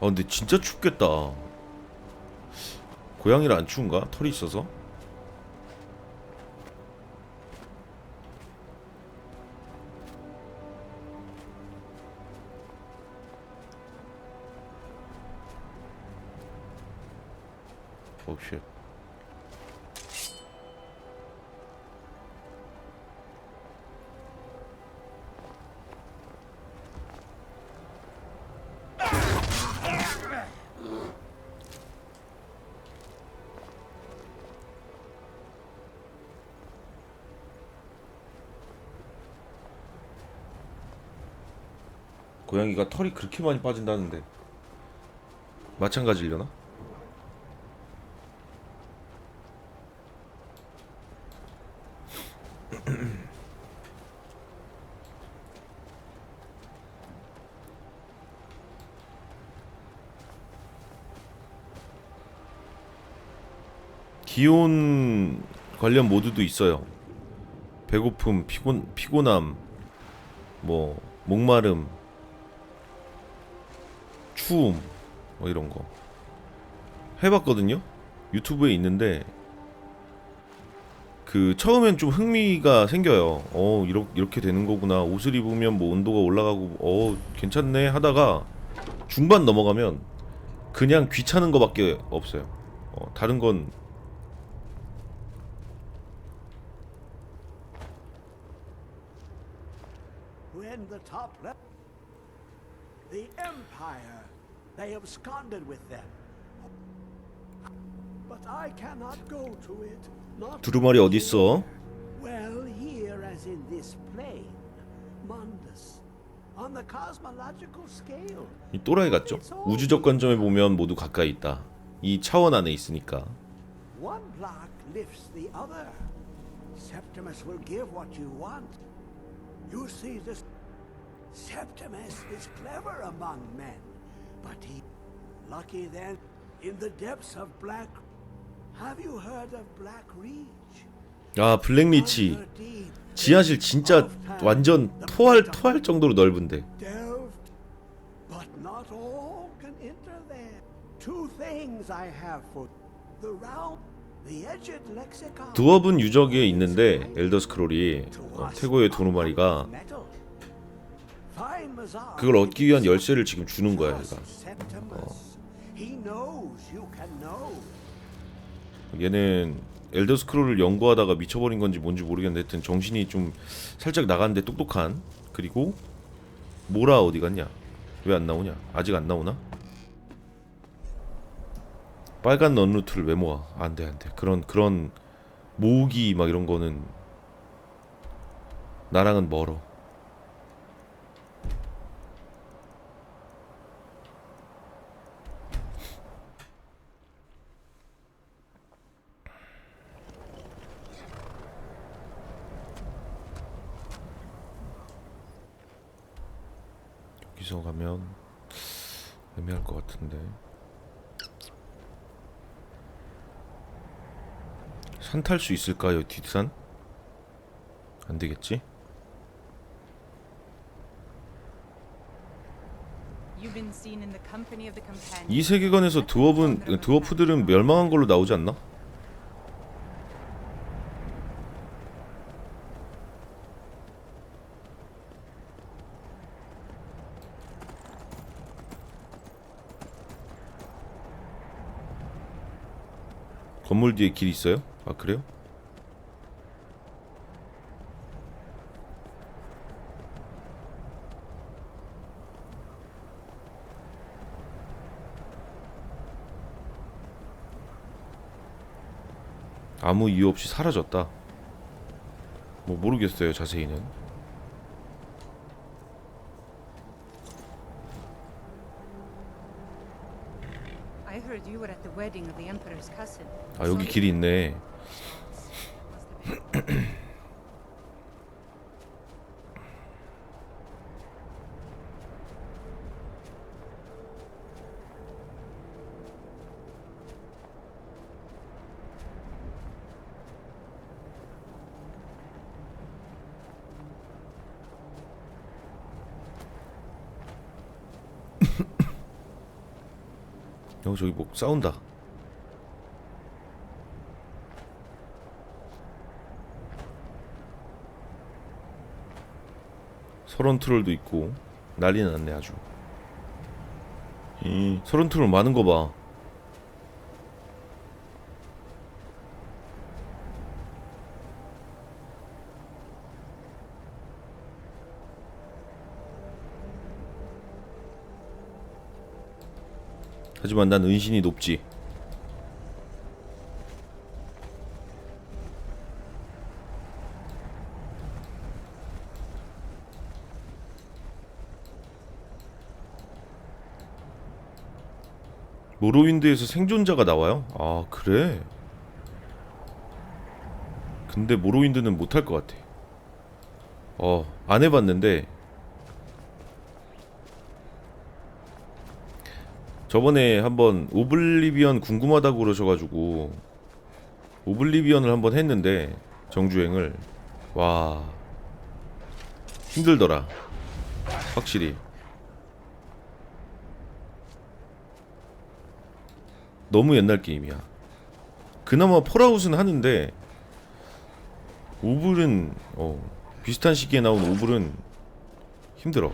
아 근데 진짜 춥겠다. 고양이라 안 추운가? 털이 있어서? 고양이가 털이 그렇게 많이 빠진다는데 마찬가지려나? 기온 관련 모드도 있어요. 배고픔, 피곤, 피곤함, 뭐 목마름, 추움, 뭐 이런 거 해봤거든요. 유튜브에 있는데 그 처음엔 좀 흥미가 생겨요. 어 이렇게 이렇게 되는 거구나. 옷을 입으면 뭐 온도가 올라가고 어 괜찮네 하다가 중반 넘어가면 그냥 귀찮은 거밖에 없어요. 어, 다른 건 the empire they absconded with them but i cannot go to it not 두루마리 어디 있어? well here as in this plane mundus on the cosmological scale 이 또라이 같죠? 우주적 관점에 보면 모두 가까이 있다. 이 차원 안에 있으니까. one block lifts the other septimus will give what you want you see this septimus is clever among men but he lucky then in the depths of black have you heard of black reach 아 블랙리치 지하실 진짜 완전 토할 토할 정도로 넓은데. but not all can enter there two things i have for the round 두업은 유적에 있는데 엘더 스크롤이 어, 태고의 Mazar. 그걸 얻기 위한 열쇠를 지금 주는 거야, 얘가. Know. 얘는 엘더 스크롤을 연구하다가 미쳐버린 건지 뭔지 모르겠는데 하여튼 정신이 좀 살짝 나갔는데 똑똑한. 그리고 모라 어디 갔냐? 왜 안 나오냐? 아직 안 나오나? 빨간 넌루트를 왜 모아? 안돼 안돼. 그런 그런 모으기 막 이런 거는 나랑은 멀어 여기서 가면 애매할 것 같은데 산탈수 있을까요 뒷산? 안 되겠지? 이 세계관에서 드워브는 드워프들은 멸망한 걸로 나오지 않나? 건물 뒤에 길 있어요? 아 그래요? 아무 이유 없이 사라졌다. 뭐 모르겠어요 자세히는. 아 여기 길이 있네. 어 저기 뭐 싸운다. 서런 트롤도 있고 난리 났네 아주. 이 서런 트롤 많은 거 봐. 하지만 난 은신이 높지. 모로윈드에서 생존자가 나와요? 아 그래? 근데 모로윈드는 못할 것 같아. 어, 안 해봤는데 저번에 한번 오블리비언 궁금하다고 그러셔가지고 오블리비언을 한번 했는데 정주행을 와 힘들더라 확실히 너무 옛날 게임이야. 그나마 폴아웃은 하는데 오블은 어 비슷한 시기에 나온 오블은 힘들어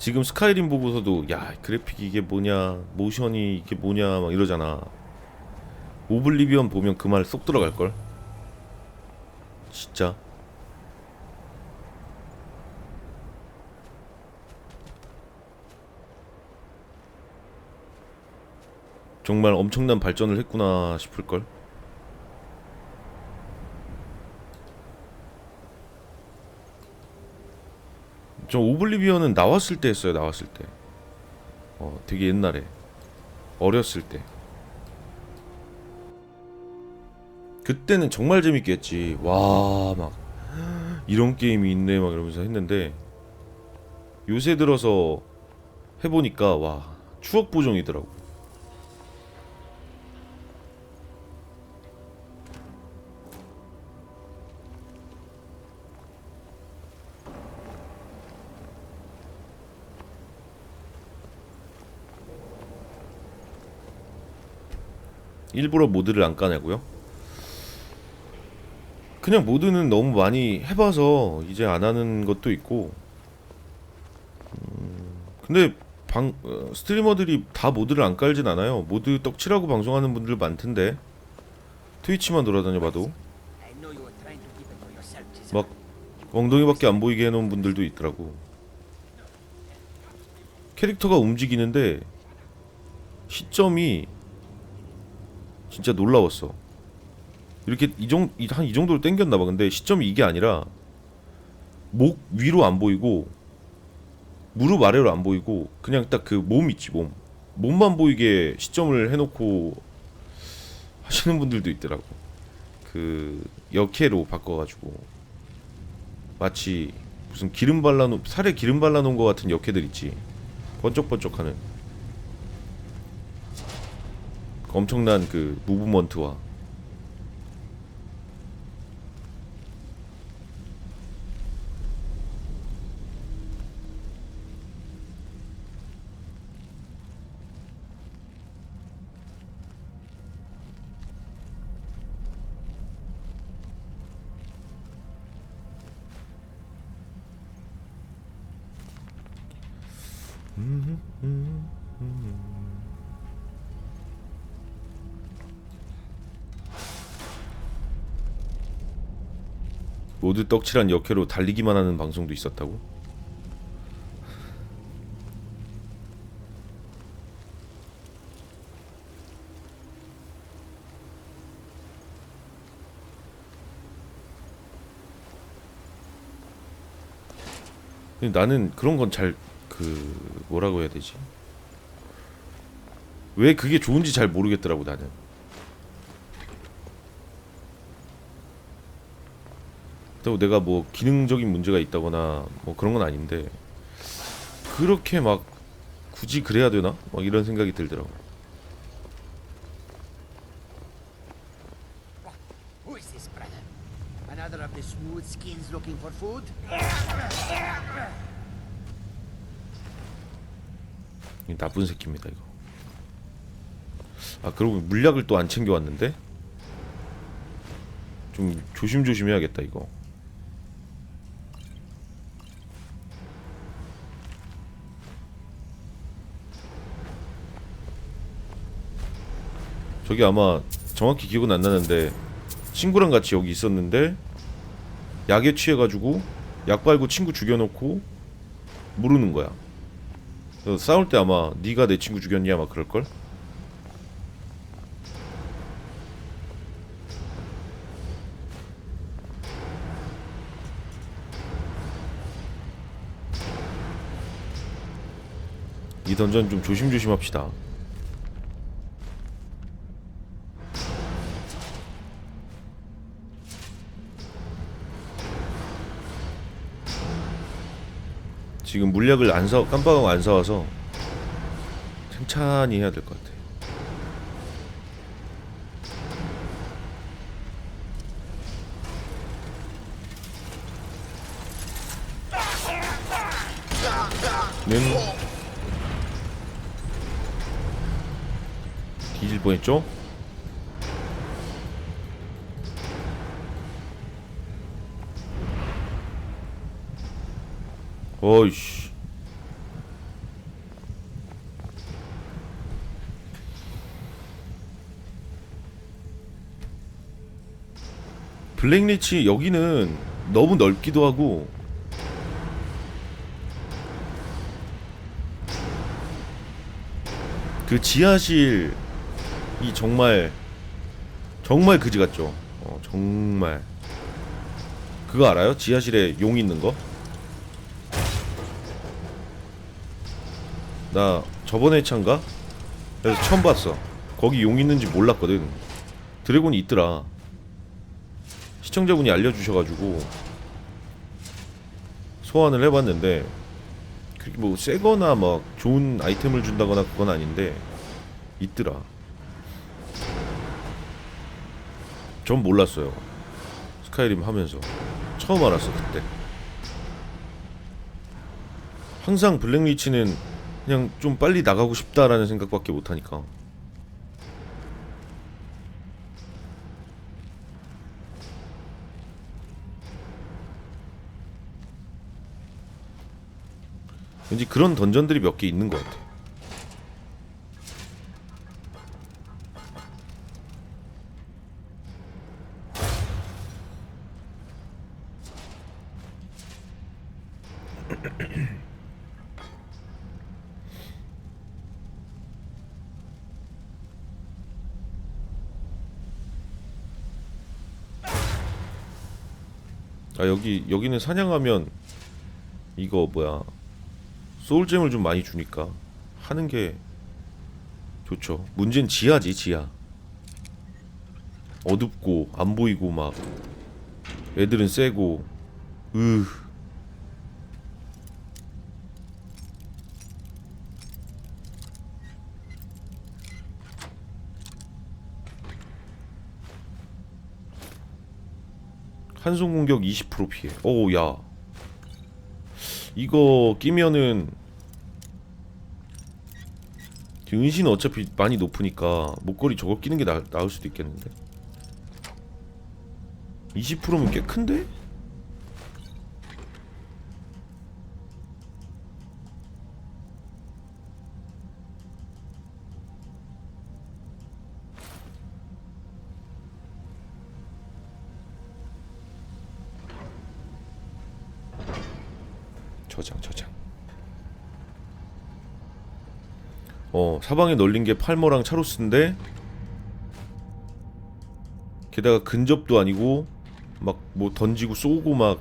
지금 스카이림 보고서도 야 그래픽 이게 뭐냐 모션이 이게 뭐냐 막 이러잖아. 오블리비언 보면 그 말 쏙 들어갈걸? 진짜? 정말 엄청난 발전을 했구나 싶을걸 저 오블리비언은 나왔을 때 했어요 나왔을 때. 어, 되게 옛날에. 어렸을 때. 그때는 정말 재밌게 했지. 와 막 이런 게임이 있네 막 이러면서 했는데 요새 들어서 해 보니까 와 추억 보정이더라고 일부러 모드를 안 까냐고요? 그냥 모드는 너무 많이 해봐서 이제 안 하는 것도 있고 음, 근데 방 어, 스트리머들이 다 모드를 안 깔진 않아요 모드 떡칠하고 방송하는 분들 많던데 트위치만 yourself, Giselle. 막 엉덩이밖에 안 보이게 해놓은 분들도 있더라고 캐릭터가 움직이는데 시점이 진짜 놀라웠어. 이렇게 이정한 이 정도로 땡겼나 봐. 근데 시점이 이게 아니라 목 위로 안 보이고 무릎 아래로 안 보이고 그냥 딱 그 몸 있지 몸. 몸만 보이게 시점을 해놓고 하시는 분들도 있더라고. 그 역해로 바꿔가지고 마치 무슨 기름 발라놓 살에 기름 발라놓은 것 같은 역해들 있지. 번쩍번쩍하는 엄청난 그 무브먼트와 모두 떡칠한 역해로 달리기만 하는 방송도 있었다고? 나는 그런 건 잘 그 뭐라고 해야 되지? 왜 그게 좋은지 잘 모르겠더라고 나는. 그렇다고 내가 뭐 기능적인 문제가 있다거나 뭐 그런 건 아닌데 그렇게 막 굳이 그래야 되나? 막 이런 생각이 들더라고. 나쁜 새끼입니다 이거. 아 그러고 물약을 또 안 챙겨왔는데 좀 조심조심 해야겠다 이거. 저기 아마 정확히 기억은 안 나는데 친구랑 같이 여기 있었는데 약에 취해가지고 약 빨고 친구 죽여놓고 모르는 거야. 싸울 때 아마 네가 내 친구 죽였냐 아마 그럴 걸. 이 던전 좀 조심조심 합시다. 지금 물약을 안 사, 깜빡하고 안 사와서 천천히 해야 될 것 같아. 는 뒤질 뻔했죠? 어이씨. 블랙리치 여기는 너무 넓기도 하고 그 지하실이 정말 정말 그지 같죠. 어, 정말 그거 알아요? 지하실에 용 있는 거? 나 저번에 차인가? 그래서 처음 봤어. 거기 용 있는지 몰랐거든. 드래곤이 있더라. 시청자분이 알려주셔가지고 소환을 해봤는데 그렇게 뭐 새거나 막 좋은 아이템을 준다거나 그건 아닌데 있더라. 전 몰랐어요. 스카이림 하면서 처음 알았어 그때. 항상 블랙리치는 그냥 좀 빨리 나가고 싶다라는 생각밖에 못 하니까. 왠지 그런 던전들이 몇 개 있는 것 같아. 아 여기 여기는 사냥하면 이거 뭐야 소울잼을 좀 많이 주니까 하는 게 좋죠. 문제는 지하지 지하. 어둡고 안 보이고 막 애들은 세고 으 한손 공격 20% 피해. 오, 야. 이거 끼면은 은신은 어차피 많이 높으니까 목걸이 저거 끼는 게 나, 나을 수도 있겠는데 20%면 꽤 큰데? 저장 저장. 어 사방에 널린 게 팔머랑 차로스인데 게다가 근접도 아니고 막 뭐 던지고 쏘고 막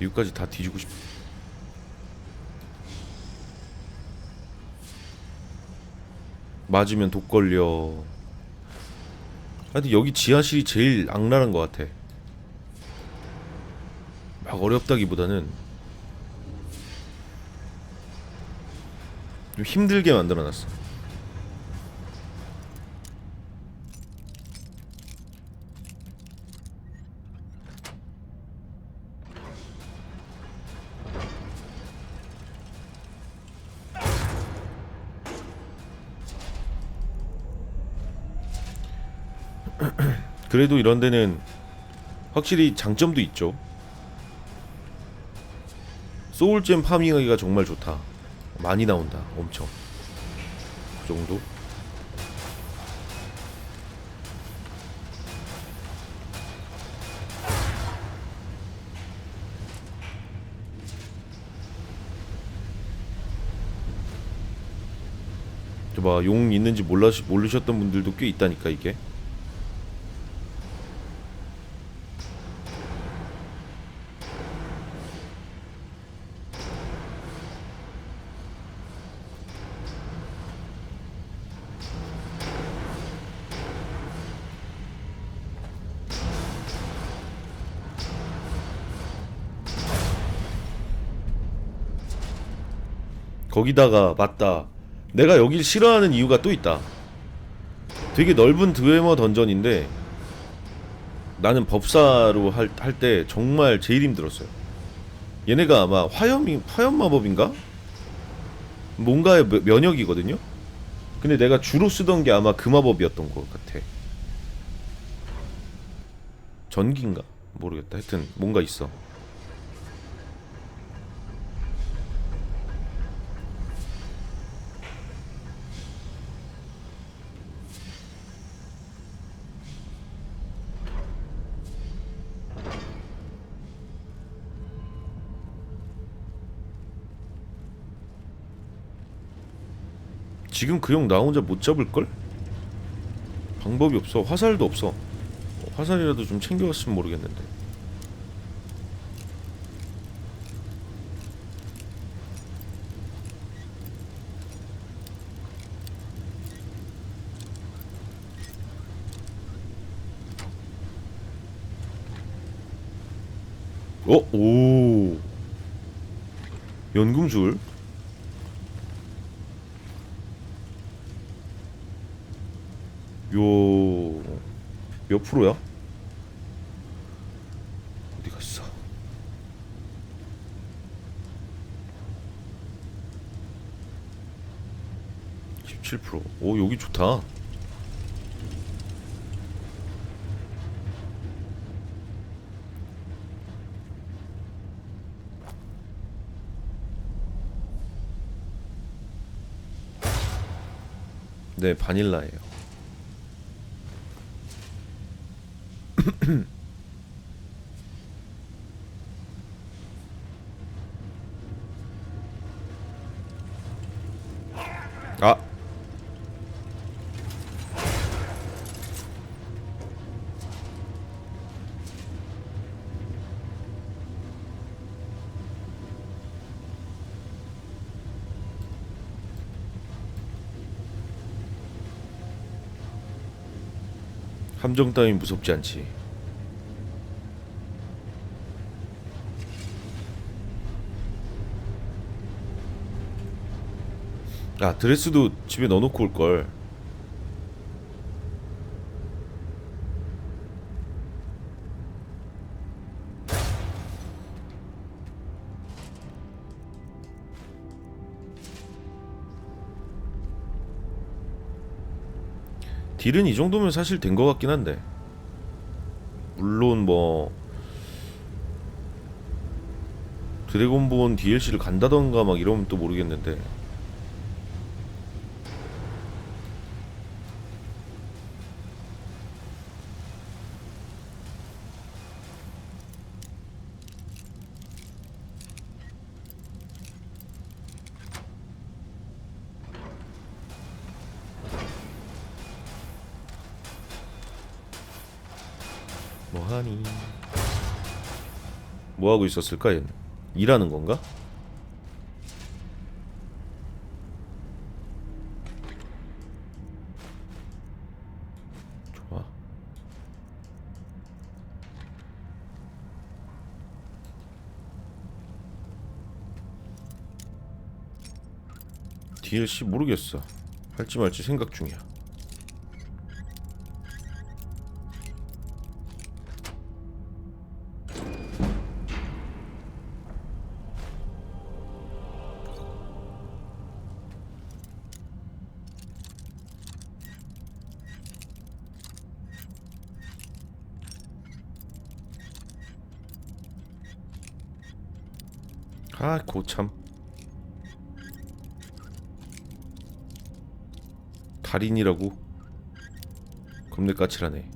이거까지 다 뒤지고 싶 맞으면 독 걸려 하여튼 여기 지하실이 제일 악랄한 것 같아. 막 어렵다기보다는 좀 힘들게 만들어놨어. 그래도 이런 데는 확실히 장점도 있죠. 소울잼 파밍하기가 정말 좋다. 많이 나온다. 엄청. 그 정도? 저봐 용 있는지 몰라 모르셨던 분들도 꽤 있다니까 이게. 거기다가 맞다. 내가 여길 싫어하는 이유가 또 있다. 되게 넓은 드웨머 던전인데 나는 법사로 할 때 정말 제일 힘들었어요. 얘네가 아마 화염이 화염 마법인가? 뭔가의 며- 면역이거든요. 근데 내가 주로 쓰던 게 아마 그 마법이었던 것 같아. 전기인가? 모르겠다. 하여튼 뭔가 있어. 지금 그 형 나 혼자 못 잡을걸? 방법이 없어. 화살도 없어. 어, 화살이라도 좀 챙겨갔으면 모르겠는데. 어? 오. 연금술 요... 몇 프로야? 어디 갔어? (17% 프로). 오 여기 좋다 네 바닐라예요 아 함정 따윈 무섭지 않지. 아 드레스도 집에 넣어놓고 올걸 딜은 이 정도면 사실 된 것 같긴 한데. 물론 뭐 드래곤본 DLC를 간다던가 막 이러면 또 모르겠는데 뭐하고 있었을까? 얘는. 일하는 건가? 좋아. DLC 모르겠어. 할지 말지 생각 중이야. 아, 고참. 달인이라고? 겁내 까칠하네.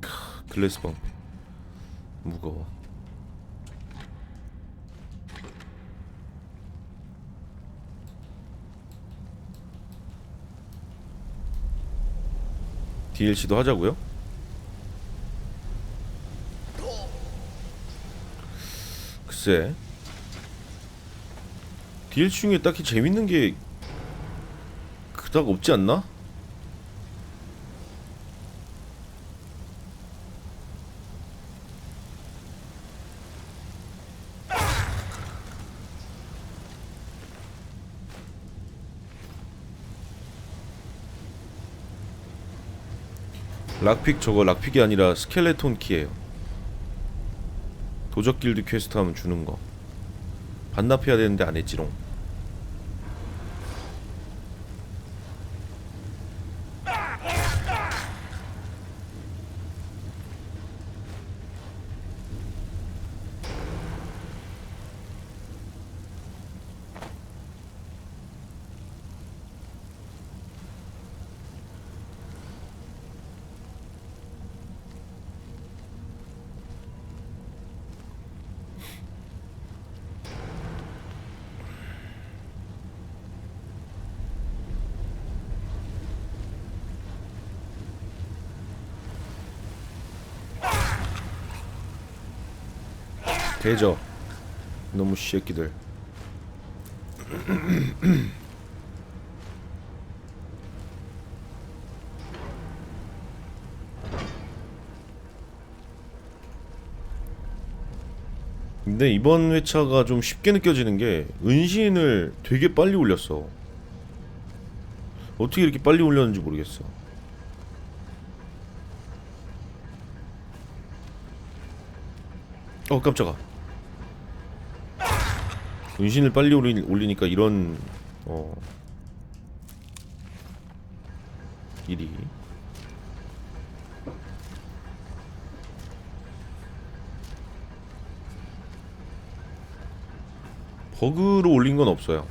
크, 글래스방 무거워. DLC도 하자고요? 글쎄 DLC 중에 딱히 재밌는 게 그닥 없지 않나? 락픽 저거 락픽이 아니라 스켈레톤 키예요. 도적 길드 퀘스트 하면 주는 거. 반납해야 되는데 안 했지롱 대저 너무 새끼들. 근데 이번 회차가 좀 쉽게 느껴지는 게 은신을 되게 빨리 올렸어. 어떻게 이렇게 빨리 올렸는지 모르겠어. 어 깜짝아 은신을 빨리 올리, 올리니까 이런 어 일이. 버그로 올린 건 없어요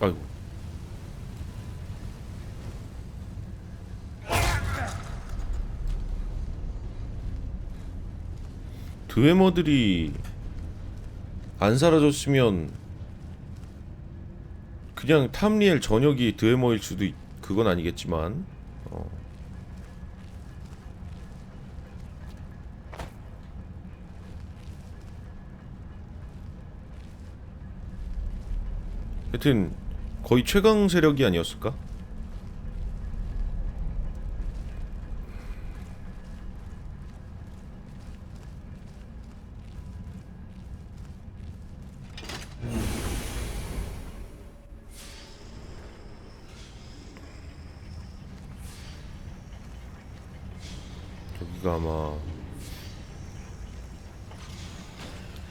아이고 드웨머들이 안 사라졌으면 그냥 탐리엘 전역이 드웨머일 수도 있, 그건 아니겠지만 어. 하여튼 거의 최강 세력이 아니었을까? 여기가 아마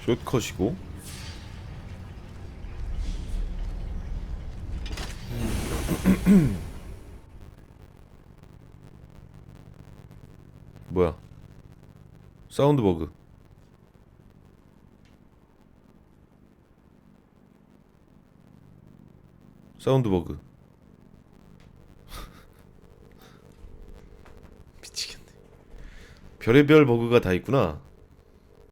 숏컷이고. 뭐야? 사운드 버그. 사운드 버그. 별의별 버그가 다 있구나.